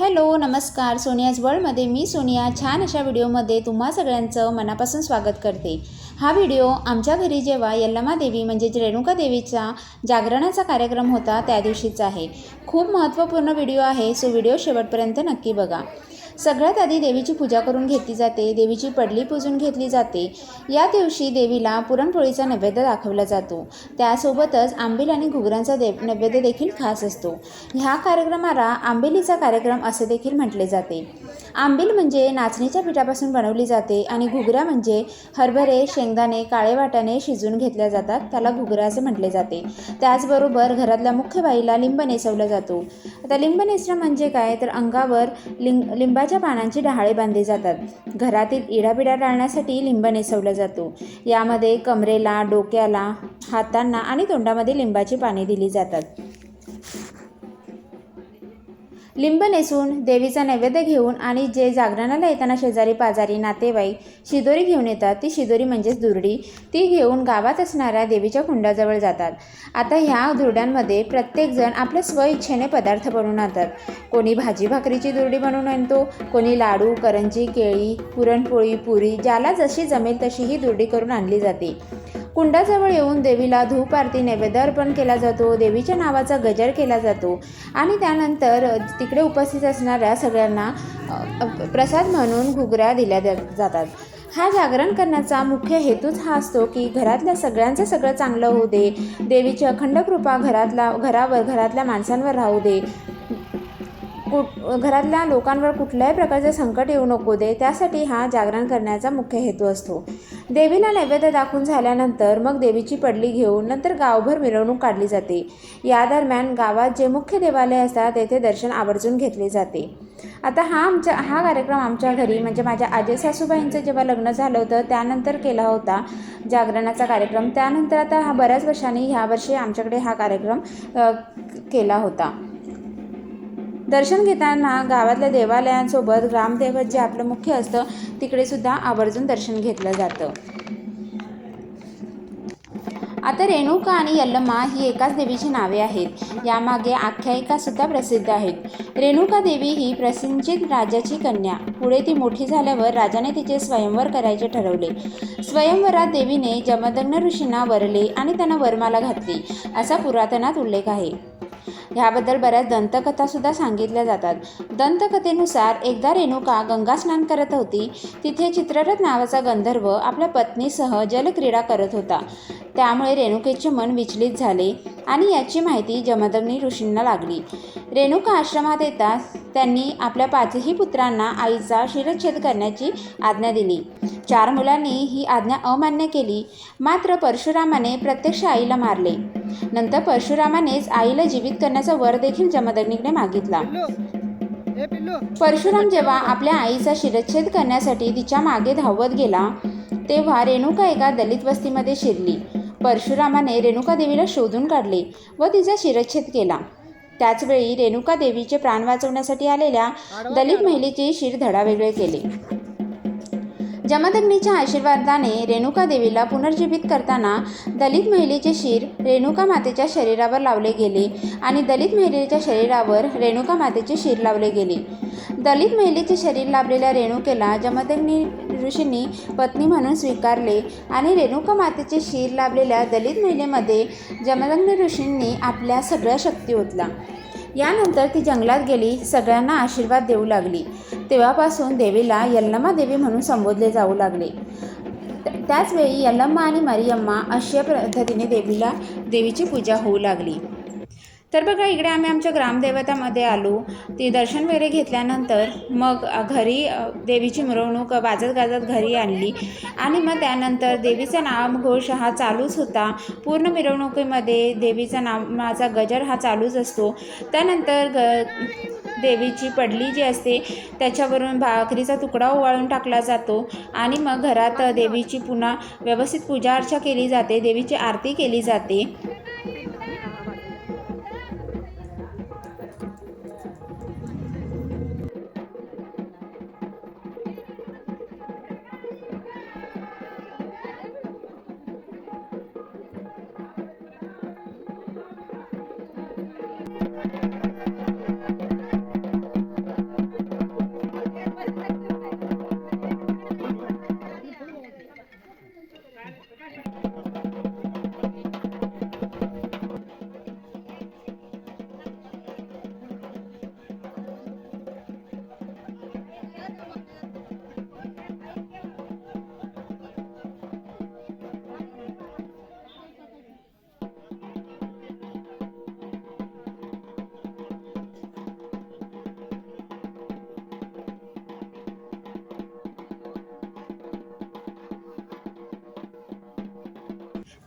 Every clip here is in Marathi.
हॅलो नमस्कार. सोनियाज वर्ल्डमध्ये मी सोनिया. छान अशा व्हिडिओमध्ये तुम्हा सगळ्यांचं मनापासून स्वागत करते. हा व्हिडिओ आमच्या घरी जेव्हा यल्लमा देवी म्हणजेच रेणुका देवीचा जागरणाचा कार्यक्रम होता त्या दिवशीचा आहे. खूप महत्त्वपूर्ण व्हिडिओ आहे सो व्हिडिओ शेवटपर्यंत नक्की बघा. सगळ्यात आधी देवीची पूजा करून घेतली जाते देवीची पडली पूजून घेतली जाते. या दिवशी देवीला पुरणपोळीचा नैवेद्य दाखवला जातो. त्यासोबतच आंबील आणि घुगरांचा देव नैवेद्य देखील खास असतो. ह्या कार्यक्रमाला आंबिलीचा कार्यक्रम असे देखील म्हटले जाते. आंबील म्हणजे नाचणीच्या पिठापासून बनवली जाते आणि घुगऱ्या म्हणजे हरभरे शेंगदाणे काळे वाटाणे शिजून घेतल्या जातात त्याला घुगऱ्या असे म्हटले जाते. त्याचबरोबर घरातल्या मुख्य बाईला लिंब नेसवला जातो. आता लिंब नेसणं म्हणजे काय? तर अंगावर लिंग लिंबाच्या पानांची डहाळे बांधली जातात. घरातील इडाबिडा टाळण्यासाठी लिंब नेसवला जातो. यामध्ये कमरेला डोक्याला हातांना आणि तोंडामध्ये लिंबाची पाने दिली जातात. लिंब नेसून देवीचा नैवेद्य घेऊन आणि जे जागरणाला येताना शेजारी पाजारी नातेवाईक शिदोरी घेऊन येतात ती शिदोरी म्हणजेच दुर्डी ती घेऊन गावात असणाऱ्या देवीच्या कुंडाजवळ जातात. आता ह्या दुर्ड्यांमध्ये प्रत्येकजण आपल्या स्वइच्छेने पदार्थ बनवून आणतात. कोणी भाजी भाकरीची दुर्डी बनवून आणतो कोणी लाडू करंजी केळी पुरणपोळी पुरी ज्याला जशी जमेल तशी ही दुर्डी करून आणली जाते. कुंडाजवळ येऊन देवीला धूप आरती नैवेद्य अर्पण केला जातो देवीच्या नावाचा गजर केला जातो आणि त्यानंतर तिकडे उपस्थित असणाऱ्या सगळ्यांना प्रसाद म्हणून घुगऱ्या दिल्या जा- जातात. हा जागरण करण्याचा मुख्य हेतूच हा असतो की घरातल्या सगळ्यांचं सगळं चांगलं होऊ दे देवीची अखंड कृपा घरातला घरावर घरातल्या माणसांवर राहू दे. कुठ घरातल्या लोकांवर कुठल्याही प्रकारचे संकट येऊ नको दे त्यासाठी हा जागरण करण्याचा मुख्य हेतू असतो. देवीला नैवेद्य दाखवून झाल्यानंतर मग देवीची पडली घेऊन नंतर गावभर मिरवणूक काढली जाते. या दरम्यान गावात जे मुख्य देवालय असतात तेथे दर्शन आवर्जून घेतले जाते. आता हा आमच्या हा कार्यक्रम आमच्या घरी म्हणजे माझ्या आजे सासूबाईंचं जेव्हा लग्न झालं होतं त्यानंतर केला होता जागरणाचा कार्यक्रम. त्यानंतर आता हा बऱ्याच वर्षांनी ह्या वर्षी आमच्याकडे हा कार्यक्रम केला होता. दर्शन घेताना गावातल्या देवालयांसोबत ग्रामदैवत जे आपलं मुख्य असतं तिकडे सुद्धा आवर्जून दर्शन घेतलं जातं. आता रेणुका आणि यल्लमा ही एकाच देवीची नावे आहेत. यामागे आख्यायिका सुद्धा प्रसिद्ध आहेत. रेणुका देवी ही प्रसिंचित राजाची कन्या. पुढे ती मोठी झाल्यावर राजाने तिचे स्वयंवर करायचे ठरवले. स्वयंवरात देवीने जमदग्न ऋषींना वरले आणि त्यांना वरमाला घातली. असा पुरातनात उल्लेख आहे. ह्याबद्दल बऱ्याच दंतकथासुद्धा सांगितल्या जातात. दंतकथेनुसार एकदा रेणुका गंगा स्नान करत होती. तिथे चित्ररथ नावाचा गंधर्व आपल्या पत्नीसह जलक्रीडा करत होता. त्यामुळे रेणुकेचे मन विचलित झाले आणि याची माहिती जमदग्नी ऋषींना लागली. रेणुका आश्रमात येताच त्यांनी आपल्या पाचही पुत्रांना आईचा शिरच्छेद करण्याची आज्ञा दिली. चार मुलांनी ही आज्ञा अमान्य केली. मात्र परशुरामाने प्रत्यक्ष आईला मारले. नंतर परशुरामानेच आईला जीवित करण्याचा वर देखील जमदग्नीकडे मागितला. परशुराम जेव्हा आपल्या आईचा शिरच्छेद करण्यासाठी तिच्यामागे धावत गेला तेव्हा रेणुका एका दलित वस्तीमध्ये शिरली. परशुरामाने रेणुका देवीला शोधून काढले व तिचा शिरच्छेद केला. त्याचवेळी रेणुका देवीचे प्राण वाचवण्यासाठी आलेल्या दलित महिलेचे शिर धडावेगळे केले. जमदग्नीच्या आशीर्वादाने रेणुका देवीला पुनर्जीवित करताना दलित महिलेचे शिर रेणुका मातेच्या शरीरावर लावले गेले आणि दलित महिलेच्या शरीरावर रेणुका मातेचे शिर लावले गेले. दलित महिलेचे शरीर लाभलेल्या रेणुकेला जमदग्नी ऋषींनी पत्नी म्हणून स्वीकारले आणि रेणुका मातेचे शिर लाभलेल्या दलित महिलेमध्ये जमदग्नी ऋषींनी आपल्या सगळ्या शक्ती ओतला यानंतर ती जंगलात गेली सगळ्यांना आशीर्वाद देऊ लागली. तेव्हापासून देवीला यल्लमा देवी म्हणून संबोधले जाऊ लागले. त्याचवेळी यल्लम्मा आणि मरियम्मा अशा पद्धतीने देवीला देवीची पूजा होऊ लागली. तर बघा इकडे आम्ही आमच्या ग्रामदेवतामध्ये आलो. ते दर्शन वगैरे घेतल्यानंतर मग घरी देवीची मिरवणूक वाजत गाजत घरी आणली. आणि मग त्यानंतर देवीचा नामघोष हा चालूच होता. पूर्ण मिरवणुकीमध्ये देवीचा नामाचा गजर हा चालूच असतो. त्यानंतर ग देवीची पडली जी असते त्याच्यावरून भाकरीचा तुकडा ओवाळून टाकला जातो. आणि मग घरात देवीची पुन्हा व्यवस्थित पूजा अर्चा केली जाते. देवीची आरती केली जाते.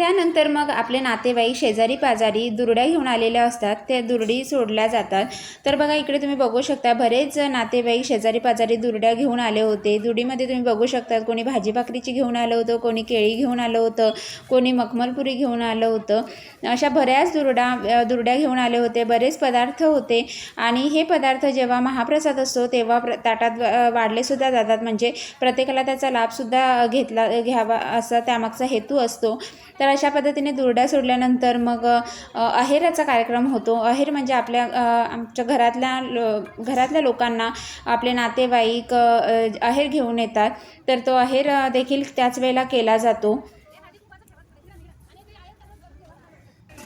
त्यानंतर मग आपले नातेवाईक शेजारी पाजारी दुरड्या घेऊन आलेले असतात. त्या दुरडी सोडल्या जातात. तर बघा इकडे तुम्ही बघू शकता बरेच नातेवाईक शेजारी पाजारी दुरड्या घेऊन आले होते. दुडीमध्ये तुम्ही बघू शकता कोणी भाजी भाकरीची घेऊन आलं होतं कोणी केळी घेऊन आलं होतं कोणी मखमलपुरी घेऊन आलं होतं. अशा बऱ्याच दुरडा दुरड्या घेऊन आले होते. बरेच पदार्थ होते. आणि हे पदार्थ जेव्हा महाप्रसाद असतो तेव्हा प्र ताटात वाढलेसुद्धा जातात. म्हणजे प्रत्येकाला त्याचा लाभसुद्धा घेतला घ्यावा असा त्यामागचा हेतू असतो. तर अशा पद्धतीने दुरड्या सोडल्यानंतर मग अहेराचा कार्यक्रम होतो. अहेर म्हणजे आपल्या आमच्या घरातल्या लो घरातल्या लोकांना आपले नातेवाईक अहेर घेऊन येतात. तर तो अहेर देखील त्याच वेळेला केला जातो.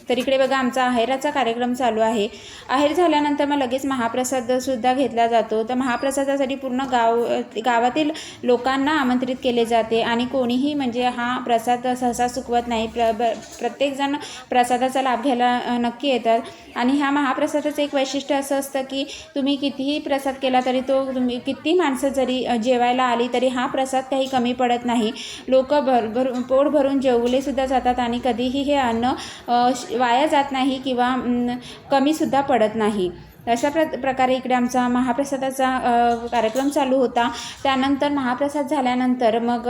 तर इकडे बघा आमचा अहेराचा कार्यक्रम चालू आहे. अहेर झाल्यानंतर मग लगेच महाप्रसादसुद्धा घेतला जातो. तर महाप्रसादासाठी पूर्ण गाव गावातील लोकांना आमंत्रित केले जाते आणि कोणीही म्हणजे हा प्रसाद सहसा चुकवत नाही. प्र ब प्रत्येकजण प्रसादाचा लाभ घ्यायला नक्की येतात. आणि ह्या महाप्रसादाचं एक वैशिष्ट्य असं असतं की तुम्ही कितीही प्रसाद केला तरी तो तुम्ही किती माणसं जरी जेवायला आली तरी हा प्रसाद काही कमी पडत नाही. लोक भर भर पोट भरून जेवलेसुद्धा जातात आणि कधीही हे अन्न श- वाया जात नाही किंवा कमीसुद्धा पडत नाही. अशा प्र प्रकारे इकडे आमचा महाप्रसादाचा कार्यक्रम चालू होता. त्यानंतर महाप्रसाद झाल्यानंतर मग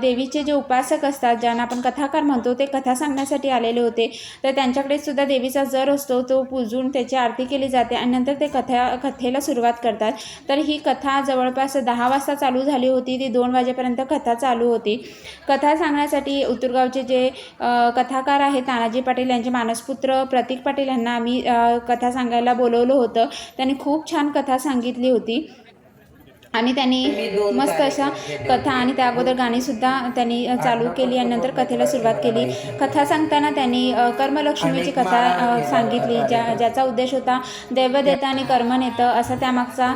देवीचे जे उपासक असतात ज्यांना आपण कथाकार म्हणतो ते कथा सांगण्यासाठी आलेले होते. तर त्यांच्याकडे सुद्धा देवीचा जर असतो तो पूजून त्याची आरती केली जाते आणि नंतर ते कथा कथेला सुरुवात करतात. तर ही कथा जवळपास दहा वाजता चालू झाली होती. ती दोन वाजेपर्यंत कथा चालू होती. कथा सांगण्यासाठी उतुरगावचे जे कथाकार आहेत तानाजी पाटील यांचे मानसपुत्र प्रतीक पाटील यांना आम्ही कथा सांगायला बोलवलं होतं. त्याने खूप छान कथा सांगितली होती. आणि त्यांनी मस्त अशा कथा आणि त्या अगोदर गाणीसुद्धा त्यांनी चालू केली आणि नंतर कथेला सुरुवात केली. कथा सांगताना त्यांनी कर्मलक्ष्मीची कथा सांगितली ज्या ज्याचा उद्देश होता दैवदेतं आणि कर्म नेतं असा त्यामागचा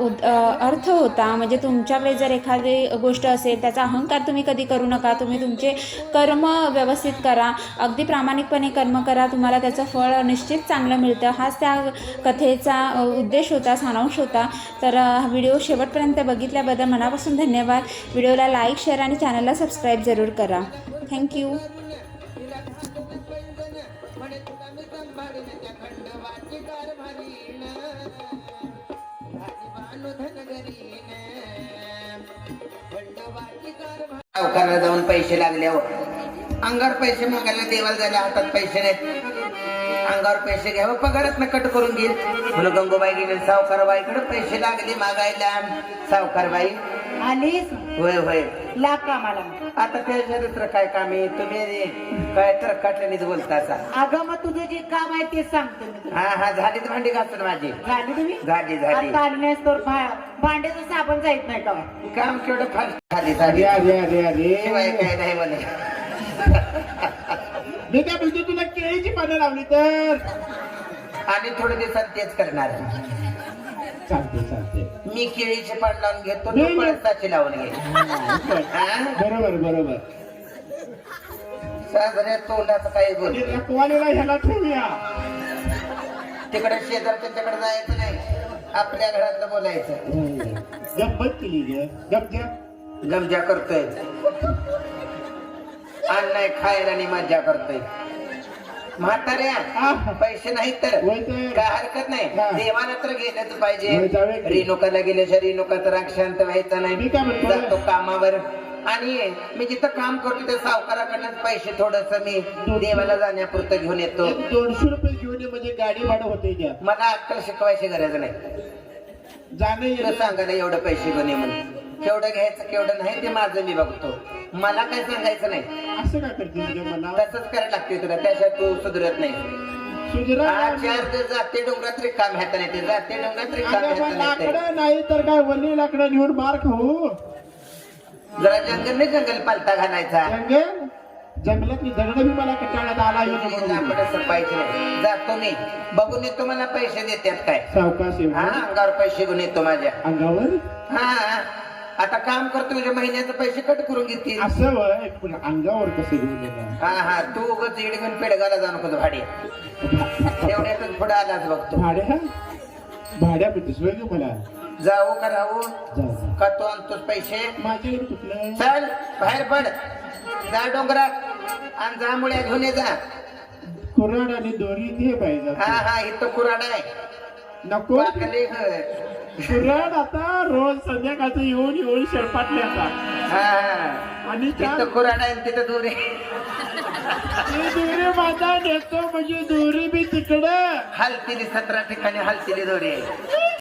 उद अर्थ होता. म्हणजे तुमच्याकडे जर एखादी गोष्ट असेल त्याचा अहंकार तुम्ही कधी करू नका. तुम्ही तुमचे कर्म व्यवस्थित करा. अगदी प्रामाणिकपणे कर्म करा. तुम्हाला त्याचं फळ निश्चित चांगलं मिळतं. हाच त्या कथेचा उद्देश होता सारांश होता. तर हा व्हिडिओ शेवटपर्यंत बघितल्याबद्दल मनापासून धन्यवाद. व्हिडिओला लाईक शेअर आणि चॅनलला सबस्क्राईब जरूर करा. थँक्यू जाऊन पैसे लागल्यावर अंगावर पैसे मागायला देवाला झाले हातात पैसे नाही अंगावर पैसे घ्यावं पगारात कट करून घेईल म्हणून गंगोबाई गेले सावकारबाईकडे पैसे लागले मागायला. सावकारबाई. आलीस? होय होय. लाग कामाला. आता त्याच्या दुसरं काय काम आहे? तुम्ही काय तर कटल्यानेच बोलता असा. अगं मग तुझं जे काम आहे ते सांगतो मी तुला. हा हा झाली तर भांडी घासून माझी. झाली तुम्ही? झाली झाली. आता आली नाहीस तर भा- भांड्याचं साबण जायत नाही का? काम केवढं फास्ट झाली झाली अरे अरे अरे शिवाय काय नाही म्हणे. बोलतो तुला केळीची पानं लावली तर? आणि थोड्या दिवसात तेच करणार. चालते चालते मी केळीचे पान लावून घेतो तू नाही. पळसाचे लावून घे हा? बरोबर बरोबर. साजऱ्या तोंडाचं काही बोल. ते रखवालेला ह्याला ठेवूया. तिकडे शेजार त्यांच्याकडे जायचं नाही. आपल्या घरातलं बोलायचं. गप्पत केली ग. गमजा करतोय. अन्न नाही खायला आणि मजा करतोय म्हाताऱ्या. पैसे नाहीत तर तर. काय हरकत नाही. देवाला तर होय, पाहिजे. रेणुकाला गेल्याशिवाय रेणुकाचा राग शांत व्हायचा नाही? जातो कामावर आणि मी जिथं काम करतो त्या सावकाराकडनं पैसे थोडस मी देवाला जाण्यापुरतं घेऊन येतो दोनशे रुपये घेऊन ये म्हणजे गाडी भाडं होते मला अक्कल शिकवायची गरज नाही जाणं सांगायला एवढं पैसे घेऊन ये म्हणून केवढं घ्यायचं केवढं नाही ते माझं मी बघतो मला काय सांगायचं नाही. असं का करते तसंच करायला लागते तुला त्याशिवाय तू सुधरत नाही. सुजरा चार दिवस जाते डोंगरात रिकाम ह्यात नाही ते जाते डोंगरात रिकाम अगं, पण ह्यात नाही ते. लाकडं नाही तर काय वल्ली लाकडं नेऊन मार खाऊ? जरा जंगल नाही जंगल पालता घालायचा. जंगल? जंगलातली दगड बी मला कटाळ्यात आला येऊन म्हणून. लाकडं सपायचे नाही. जातो मी. बघून येतो मला पैसे देतात काय. सावकाश हा? अंगावर पैसे घेऊन येतो माझ्या. अंगावर? हा. आता काम करतो तुझ्या महिन्याचे पैसे कट करून घेतील. असं वय पण अंगावर कसं घेऊन येणार? हा हा तू उगाच इकडे घेऊन पेडगावला जाऊ नको भाडी तेवढ्यातच पुढे आलाच बघतो भाड्या? भाड्या म्हणतेस वय ग मला? जाऊ का राहू? जा जा. का तो आणतोच पैसे माझ्याकडे कुठलं चल बाहेर पड. जा डोंगरात. आणि जांभुळ्या घेऊन ये जा. कुऱ्हाड आणि दोरी दे पाहिजे हा हा इथं कुराड आहे. नको. घर. कुऱ्हाड आता रोज संध्याकाळचं येऊन येऊन शेळपाटले आता हा. आणि त्या तिथं कुराड आहे आणि तिथं दूर. आहे ती दोरी माझा नेतो म्हणजे दोरी बी तिकडं. हलतीली सतरा ठिकाणी हलतीली दोरी. आहे